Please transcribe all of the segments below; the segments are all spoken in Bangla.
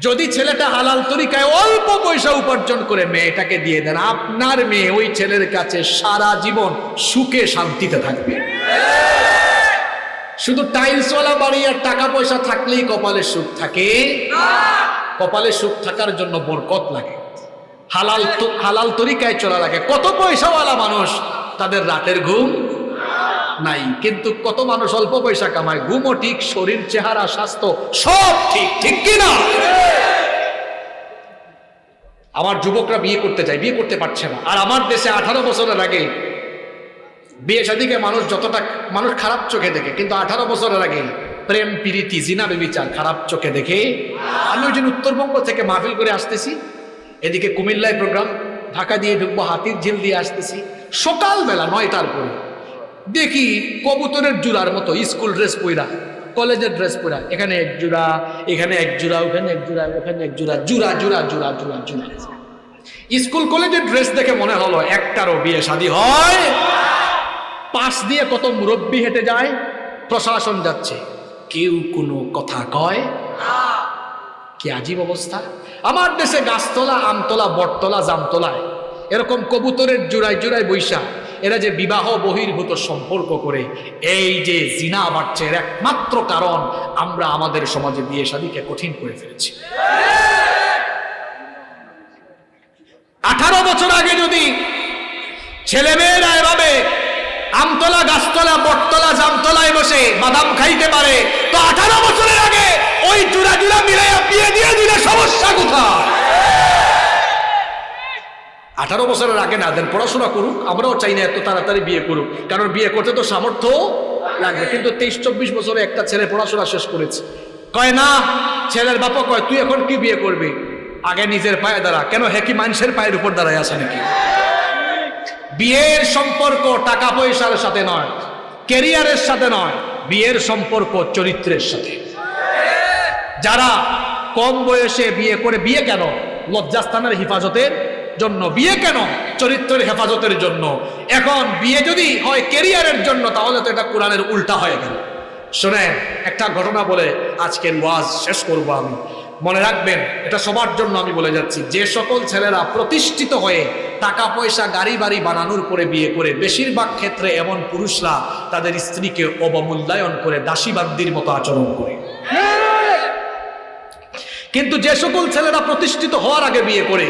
যদি ছেলেটা হালাল তরিকায় অল্প পয়সা উপার্জন করে মেয়েটাকে দিয়ে দেন, আপনার মেয়ে ওই ছেলের কাছে সারা জীবন সুখে শান্তিতে থাকবে। শুধু টাইলসওয়ালা বাড়ি আর টাকা পয়সা থাকলেই কপালে সুখ থাকে। কপালে সুখ থাকার জন্য বরকত লাগে। হালাল হালাল তরিকায় চলা লাগে। কত পয়সাওয়ালা মানুষ তাদের রাতের ঘুম নাই, কিন্তু কত মানুষ অল্প পয়সা কামায়, ঘুমও ঠিক, শরীর, চেহারা, স্বাস্থ্য সব ঠিক ঠিক কিনা? আমার যুবকরা বিয়ে করতে চায়, বিয়ে করতে পারছে না। আর আমার দেশে আঠারো বছরের আগে বিয়ে শাদিকে মানুষ যতটা, মানুষ খারাপ চোখে দেখে, কিন্তু আঠারো বছরের আগে প্রেম, প্রীতি, জিনা, বেবিচার খারাপ চোখে দেখে, আমি ওই দিন উত্তরবঙ্গ থেকে মাহফিল করে আসতেছি। এদিকে কুমিল্লায় প্রোগ্রাম ঢাকা দিয়ে ঢুকবো হাতির ঝিল দিয়ে আসতেছি। সকালবেলা নয়টার পরে দেখি কবুতরের জুড়ার মতো, স্কুল ড্রেস পইরা, কলেজের ড্রেস পরা এখানে এক জোড়া, এখানে এক জোড়া, ওখানে এক জোড়া, ওখানে এক জোড়া, জুড়া জুড়া জুড়া জুড়া জুড়া। স্কুল কলেজের ড্রেস দেখে মনে হলো একটারও বিয়ে শাদী হয়। পাশ দিয়ে কত মুরব্বী হেঁটে যায়, প্রশাসন যাচ্ছে। কেউ কোনো কথা কয়? কি আজীব অবস্থা? আমার দেশে গাছতলা, আমতলা, বটতলা, জামতলায় এরকম কবুতরের জোড়ায় জোড়ায় বৈশা এরা যে বিবাহ বহির্ভূত সম্পর্ক করে, এই যে জিনা বাড়ছে একমাত্র কারণ আমরা আমাদের সমাজে বিয়ে শাদীকে কঠিন করে ফেলেছি। আঠারো বছর আগে যদি ছেলেমেয়েরা এভাবে আমতলা, গাছতলা, বটতলা, জামতলায় বসে বাদাম খাইতে পারে, তো আঠারো বছরের আগে ওই জুড়া জুড়া মিলাইয়া বিয়ে দিয়ে দিলে সমস্যা কোথায়? আঠারো বছরের আগে না, দেন পড়াশোনা করুক, আমরাও চাই না এত তাড়াতাড়ি বিয়ে করুক। কারণ বিয়ে করতে তো সামর্থ্য লাগবে, কিন্তু তেইশ, চব্বিশ বছরে একটা ছেলে পড়াশোনা শেষ করেছে। কয় না, ছেলের বাবা কয়, তুই এখন কি বিয়ে করবি? আগে নিজের পায়ে দাঁড়া। কেন হ্যাঁ কি মানুষের পায়ের উপর দাঁড়ায় আছে নাকি? বিয়ের সম্পর্ক টাকা পয়সার সাথে নয় কেরিয়ারের সাথে নয়, বিয়ের সম্পর্ক চরিত্রের সাথে। যারা কম বয়সে বিয়ে করে, বিয়ে কেন? লজ্জাস্থানের হেফাজতের জন্য, বিয়ে কেন চরিত্রের হেফাজতের জন্য? এখন বিয়ে যদি হয় কেরিয়ারের জন্য, তাহলে তো এটা কোরআনের উল্টা হয়ে গেল। শোনেন, একটা ঘটনা বলে আজকের ওয়াজ শেষ করব আমি। মনে রাখবেন, এটা সবার জন্য আমি বলে যাচ্ছি। যে সকল ছেলেরা প্রতিষ্ঠিত হয়ে টাকা পয়সা গাড়ি বাড়ি বানানোর পরে বিয়ে করে, বেশিরভাগ ক্ষেত্রে এমন পুরুষরা তাদের স্ত্রীকে অবমূল্যায়ন করে দাসীবান্দির মতো আচরণ করে। কিন্তু যে সকল ছেলেরা প্রতিষ্ঠিত হওয়ার আগে বিয়ে করে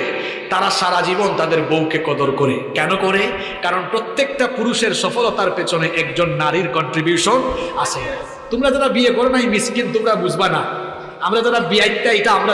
তারা সারা জীবন তাদের বউকে কদর করে। কেন করে? কারণ প্রত্যেকটা পুরুষের সফলতার পেছনে একজন নারীর কন্ট্রিবিউশন আছে। তোমরা যারা বিয়ে করো না এই মিসকিন, তোমরা বুঝবা না। আমরা যারা বিয়াইটা এটা আমরা